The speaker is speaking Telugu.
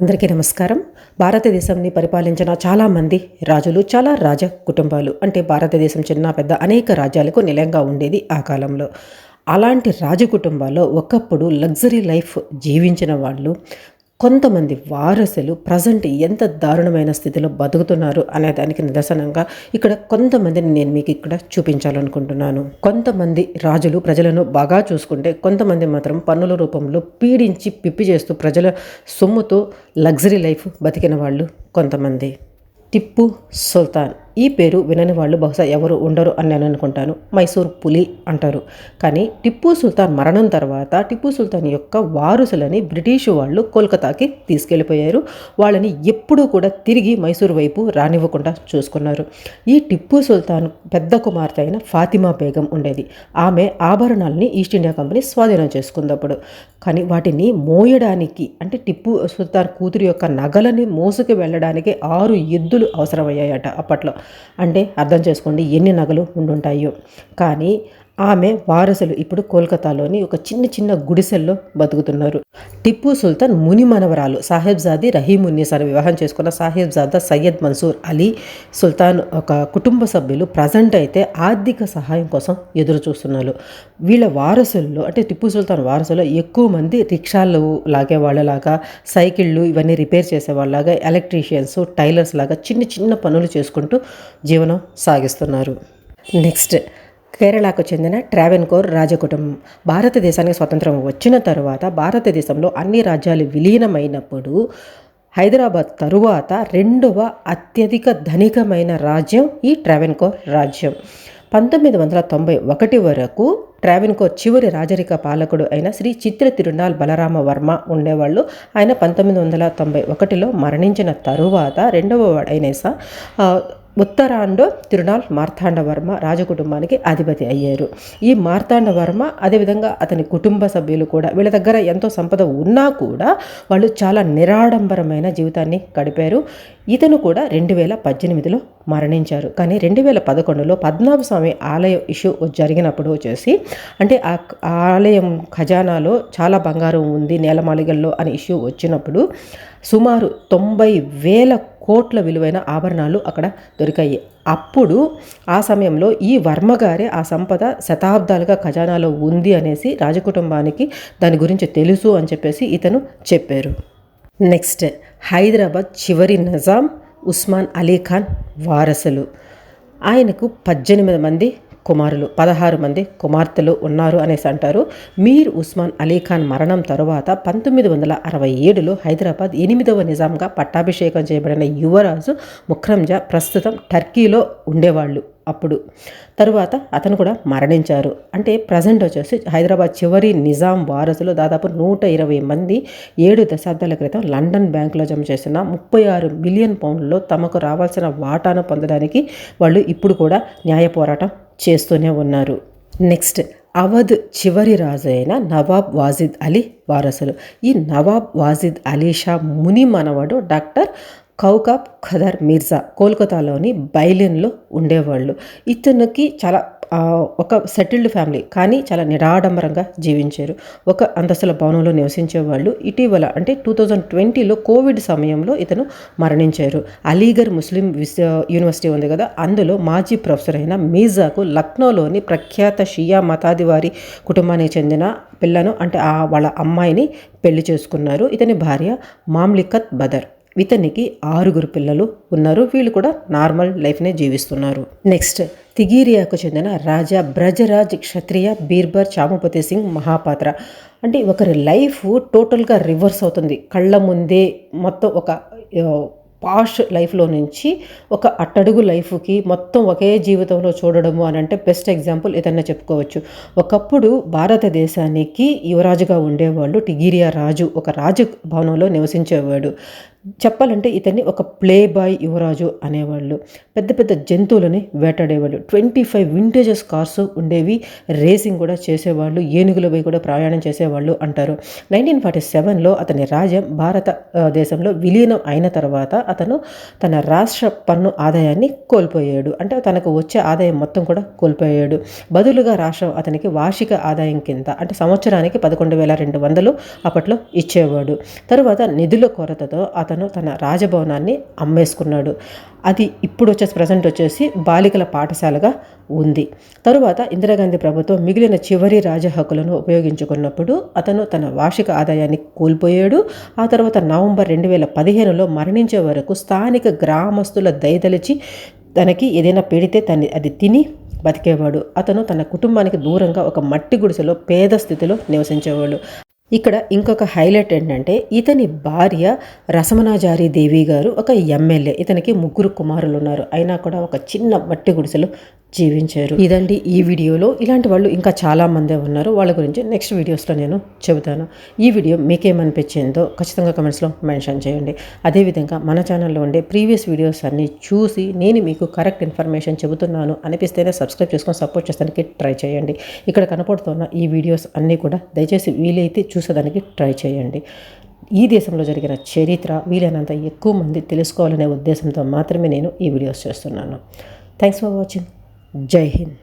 అందరికీ నమస్కారం. భారతదేశంని పరిపాలించిన చాలామంది రాజులు చాలా రాజ కుటుంబాలు అంటే భారతదేశం చిన్న పెద్ద అనేక రాజ్యాలకు నిలయంగా ఉండేది ఆ కాలంలో. అలాంటి రాజ కుటుంబాల్లో ఒకప్పుడు లగ్జరీ లైఫ్ జీవించిన వాళ్ళు కొంతమంది వారసులు ప్రజెంట్ ఎంత దారుణమైన స్థితిలో బతుకుతున్నారు అనే దానికి నిదర్శనంగా ఇక్కడ కొంతమందిని నేను మీకు ఇక్కడ చూపించాలనుకుంటున్నాను. కొంతమంది రాజులు ప్రజలను బాగా చూసుకుంటే కొంతమంది మాత్రం పన్నుల రూపంలో పీడించి పిప్పి చేస్తూ ప్రజల సొమ్ముతో లగ్జరీ లైఫ్ బతికిన వాళ్ళు కొంతమంది. టిప్పు సుల్తాన్. ఈ పేరు వినని వాళ్ళు బహుశా ఎవరు ఉండరు అని నేను అనుకుంటాను. మైసూర్ పులి అంటారు. కానీ టిప్పు సుల్తాన్ మరణం తర్వాత టిప్పు సుల్తాన్ యొక్క వారసులని బ్రిటిష్ వాళ్ళు కోల్కతాకి తీసుకెళ్ళిపోయారు. వాళ్ళని ఎప్పుడూ కూడా తిరిగి మైసూర్ వైపు రానివ్వకుండా చూసుకున్నారు. ఈ టిప్పు సుల్తాన్ పెద్ద కుమార్తె అయిన ఫాతిమా బేగం ఉండేది. ఆమె ఆభరణాలని ఈస్ట్ ఇండియా కంపెనీ స్వాధీనం చేసుకుందప్పుడు. కానీ వాటిని మోయడానికి అంటే టిప్పు సుల్తాన్ కూతురు యొక్క నగలని మోసుకు వెళ్ళడానికి ఆరు ఎద్దులు అవసరమయ్యాయట అప్పట్లో. అంటే అర్థం చేసుకోండి ఎన్ని నగలు ఉండుంటాయో. కానీ ఆమె వారసులు ఇప్పుడు కోల్కతాలోని ఒక చిన్న చిన్న గుడిసెల్లో బతుకుతున్నారు. టిప్పు సుల్తాన్ ముని మనవరాలు సాహెబ్జాది రహీమున్నీసాను వివాహం చేసుకున్న సాహెబ్జాదా సయ్యద్ మన్సూర్ అలీ సుల్తాన్ ఒక కుటుంబ సభ్యులు ప్రజెంట్ అయితే ఆర్థిక సహాయం కోసం ఎదురు చూస్తున్నారు వీళ్ళ వారసుల్లో అంటే టిప్పు సుల్తాన్ వారసులో ఎక్కువ మంది రిక్షాలు లాగే వాళ్ళలాగా సైకిళ్ళు ఇవన్నీ రిపేర్ చేసేవాళ్ళలాగా ఎలక్ట్రీషియన్స్ టైలర్స్ లాగా చిన్న చిన్న పనులు చేసుకుంటూ జీవనం సాగిస్తున్నారు. నెక్స్ట్ కేరళకు చెందిన ట్రావెన్కోర్ రాజకుటుంబం. భారతదేశానికి స్వతంత్రం వచ్చిన తరువాత భారతదేశంలో అన్ని రాజ్యాలు విలీనమైనప్పుడు హైదరాబాద్ తరువాత రెండవ అత్యధిక ధనికమైన రాజ్యం ఈ ట్రావెన్కోర్ రాజ్యం. పంతొమ్మిది వందల తొంభై ఒకటి వరకు ట్రావెన్కోర్ చివరి రాజరిక పాలకుడు అయిన శ్రీ చిత్ర తిరునాల్ బలరామ వర్మ ఉండేవాళ్ళు. ఆయన పంతొమ్మిది వందల తొంభై ఒకటిలో మరణించిన తరువాత రెండవ వాడైన ఉత్తరాండో తిరునాల్ మార్తాండవర్మ రాజకుటుంబానికి అధిపతి అయ్యారు. ఈ మార్తాండవర్మ అదేవిధంగా అతని కుటుంబ సభ్యులు కూడా వీళ్ళ దగ్గర ఎంతో సంపద ఉన్నా కూడా వాళ్ళు చాలా నిరాడంబరమైన జీవితాన్ని గడిపారు. ఇతను కూడా రెండు వేల పద్దెనిమిదిలో మరణించారు. కానీ రెండు వేల పదకొండులో పద్మనాభస్వామి ఆలయం ఇష్యూ జరిగినప్పుడు వచ్చేసి అంటే ఆ ఆలయం ఖజానాలో చాలా బంగారం ఉంది నేలమాలిగల్లో అని ఇష్యూ వచ్చినప్పుడు సుమారు తొంభై వేల కోట్ల విలువైన ఆభరణాలు అక్కడ దొరికాయి. అప్పుడు ఆ సమయంలో ఈ వర్మగారే ఆ సంపద శతాబ్దాలుగా ఖజానాలో ఉంది అనేసి రాజకుటుంబానికి దాని గురించి తెలుసు అని చెప్పేసి ఇతను చెప్పారు. నెక్స్ట్ హైదరాబాద్ చివరి నిజాం ఉస్మాన్ అలీ ఖాన్ వారసులు. ఆయనకు పద్దెనిమిది మంది కుమారులు పదహారు మంది కుమార్తెలు ఉన్నారు అనేసి అంటారు. మీర్ ఉస్మాన్ అలీ ఖాన్ మరణం తరువాత పంతొమ్మిది వందల అరవై ఏడులో హైదరాబాద్ ఎనిమిదవ నిజాంగా పట్టాభిషేకం చేయబడిన యువరాజు ముఖ్రంజా ప్రస్తుతం టర్కీలో ఉండేవాళ్ళు అప్పుడు. తరువాత అతను కూడా మరణించారు. అంటే ప్రజెంట్ వచ్చేసి హైదరాబాద్ చివరి నిజాం వారసులు దాదాపు నూట ఇరవై మంది ఏడు దశాబ్దాల క్రితం లండన్ బ్యాంకులో జమ చేసిన ముప్పై ఆరు మిలియన్ పౌండ్లో తమకు రావాల్సిన వాటాను పొందడానికి వాళ్ళు ఇప్పుడు కూడా న్యాయ పోరాటం చేస్తూనే ఉన్నారు. నెక్స్ట్ అవధ్ చివరి రాజు అయిన నవాబ్ వాజిద్ అలీ వారసులు. ఈ నవాబ్ వాజిద్ అలీ షా ముని మనవడు డాక్టర్ కౌకాబ్ ఖదర్ మీర్జా కోల్కతాలోని బైలిన్లో ఉండేవాళ్ళు. ఇతనికి చాలా ఒక సెటిల్డ్ ఫ్యామిలీ కానీ చాలా నిరాడంబరంగా జీవించారు. ఒక అంతస్తుల భవనంలో నివసించేవాళ్ళు. ఇటీవల అంటే టూ థౌజండ్ ట్వంటీలో కోవిడ్ సమయంలో ఇతను మరణించారు. అలీగర్ ముస్లిం విశ్వ యూనివర్సిటీ ఉంది కదా అందులో మాజీ ప్రొఫెసర్ అయిన మీజాకు లక్నోలోని ప్రఖ్యాత షియా మతాదివారి కుటుంబానికి చెందిన పిల్లను అంటే వాళ్ళ అమ్మాయిని పెళ్ళి చేసుకున్నారు. ఇతని భార్య మామ్లికత్ బదర్. ఇతనికి ఆరుగురు పిల్లలు ఉన్నారు. వీళ్ళు కూడా నార్మల్ లైఫ్నే జీవిస్తున్నారు. నెక్స్ట్ తిగీరియాకు చెందిన రాజా బ్రజరాజ్ క్షత్రియ బీర్బర్ చాముపతి సింగ్ మహాపాత్ర. అంటే ఒకరి లైఫ్ టోటల్గా రివర్స్ అవుతుంది. కళ్ళ ముందే మొత్తం ఒక పాష్ లైఫ్లో నుంచి ఒక అట్టడుగు లైఫ్కి మొత్తం ఒకే జీవితంలో చూడడము అని అంటే బెస్ట్ ఎగ్జాంపుల్ ఏదన్నా చెప్పుకోవచ్చు. ఒకప్పుడు భారతదేశానికి యువరాజుగా ఉండేవాళ్ళు టిగిరియా రాజు. ఒక రాజు భవనంలో నివసించేవాడు. చెప్పాలంటే ఇతన్ని ఒక ప్లే బాయ్ యువరాజు అనేవాళ్ళు. పెద్ద పెద్ద జంతువులని వేటాడేవాళ్ళు. ట్వంటీ ఫైవ్ వింటేజెస్ కార్స్ ఉండేవి. రేసింగ్ కూడా చేసేవాళ్ళు. ఏనుగులపై కూడా ప్రయాణం చేసేవాళ్ళు అంటారు. నైన్టీన్ ఫార్టీ సెవెన్లో అతని రాజ్యం భారత దేశంలో విలీనం అయిన తర్వాత అతను తన రాష్ట్ర పన్ను ఆదాయాన్ని కోల్పోయాడు. అంటే తనకు వచ్చే ఆదాయం మొత్తం కూడా కోల్పోయాడు. బదులుగా రాష్ట్రం అతనికి వార్షిక ఆదాయం కింద అంటే సంవత్సరానికి పదకొండు వేల రెండు వందలు అప్పట్లో ఇచ్చేవాడు. తరువాత నిధుల కొరతతో అతను తన రాజభవనాన్ని అమ్మేసుకున్నాడు. అది ఇప్పుడు వచ్చేసి ప్రజెంట్ వచ్చేసి బాలికల పాఠశాలగా ఉంది. తరువాత ఇందిరాగాంధీ ప్రభుత్వం మిగిలిన చివరి రాజ హక్కులను ఉపయోగించుకున్నప్పుడు అతను తన వార్షిక ఆదాయాన్ని కోల్పోయాడు. ఆ తర్వాత నవంబర్ రెండు వేల పదిహేనులో మరణించే వరకు స్థానిక గ్రామస్తుల దయతలిచి తనకి ఏదైనా పెడితే తన్ని అది తిని బతికేవాడు. అతను తన కుటుంబానికి దూరంగా ఒక మట్టి గుడిసెలో పేద స్థితిలో నివసించేవాడు. ఇక్కడ ఇంకొక హైలైట్ ఏంటంటే ఇతని భార్య రసమనాజారి దేవి గారు ఒక ఎమ్మెల్యే. ఇతనికి ముగ్గురు కుమారులు ఉన్నారు. అయినా కూడా ఒక చిన్న మట్టి గుడిసెలో జీవించారు. ఇదండి ఈ వీడియోలో. ఇలాంటి వాళ్ళు ఇంకా చాలామందే ఉన్నారు. వాళ్ళ గురించి నెక్స్ట్ వీడియోస్లో నేను చెబుతాను. ఈ వీడియో మీకేమనిపించిందో ఖచ్చితంగా కమెంట్స్లో మెన్షన్ చేయండి. అదేవిధంగా మన ఛానల్లో ఉండే ప్రీవియస్ వీడియోస్ అన్నీ చూసి నేను మీకు కరెక్ట్ ఇన్ఫర్మేషన్ చెబుతున్నాను అనిపిస్తేనే సబ్స్క్రైబ్ చేసుకొని సపోర్ట్ చేస్తానికి ట్రై చేయండి. ఇక్కడ కనపడుతున్న ఈ వీడియోస్ అన్నీ కూడా దయచేసి వీలైతే చూసేదానికి ట్రై చేయండి. ఈ దేశంలో జరిగిన చరిత్ర వీలైనంత ఎక్కువ మంది తెలుసుకోవాలనే ఉద్దేశంతో మాత్రమే నేను ఈ వీడియోస్ చేస్తున్నాను. థ్యాంక్స్ ఫర్ వాచింగ్ जय हिंद।